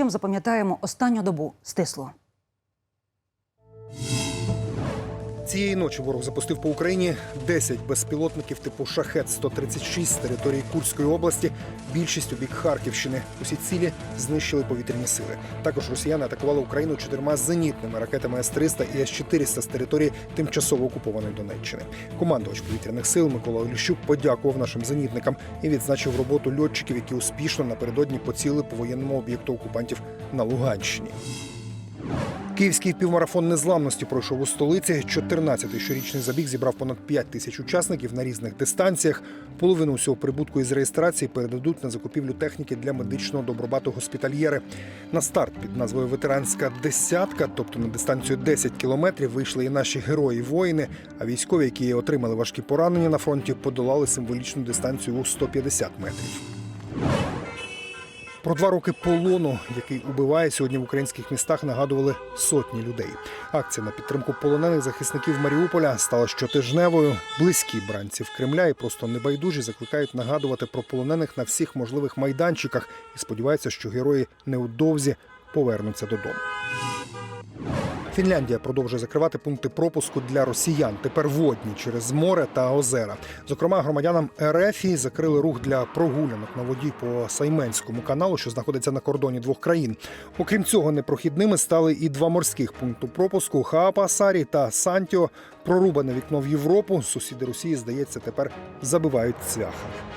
чим запам'ятаємо останню добу стисло. Цієї ночі ворог запустив по Україні 10 безпілотників типу шахет 136 з території Курської області. Більшість у бік Харківщини. Усі цілі знищили повітряні сили. Також росіяни атакували Україну чотирма зенітними ракетами С-300 і С-400 з території тимчасово окупованої Донеччини. Командувач повітряних сил Микола Оліщук подякував нашим зенітникам і відзначив роботу льотчиків, які успішно напередодні поцілили по воєнному об'єкту окупантів на Луганщині. Київський півмарафон незламності пройшов у столиці. 14-й щорічний забіг зібрав понад 5 тисяч учасників на різних дистанціях. Половину всього прибутку із реєстрації передадуть на закупівлю техніки для медичного добробату госпітальєри. На старт під назвою Ветеранська десятка, тобто на дистанцію 10 кілометрів, вийшли і наші герої воїни. А військові, які отримали важкі поранення на фронті, подолали символічну дистанцію у 150 метрів. Про два роки полону, який убиває сьогодні в українських містах, нагадували сотні людей. Акція на підтримку полонених захисників Маріуполя стала щотижневою. Близькі бранців Кремля і просто небайдужі закликають нагадувати про полонених на всіх можливих майданчиках і сподіваються, що герої невдовзі повернуться додому. Фінляндія продовжує закривати пункти пропуску для росіян. Тепер водні через море та озера. Зокрема, громадянам РФ закрили рух для прогулянок на воді по Сайменському каналу, що знаходиться на кордоні двох країн. Окрім цього, непрохідними стали і два морських пункту пропуску Хаапасарі та Сантіо. Прорубане вікно в Європу. Сусіди Росії, здається, тепер забивають цвяхами.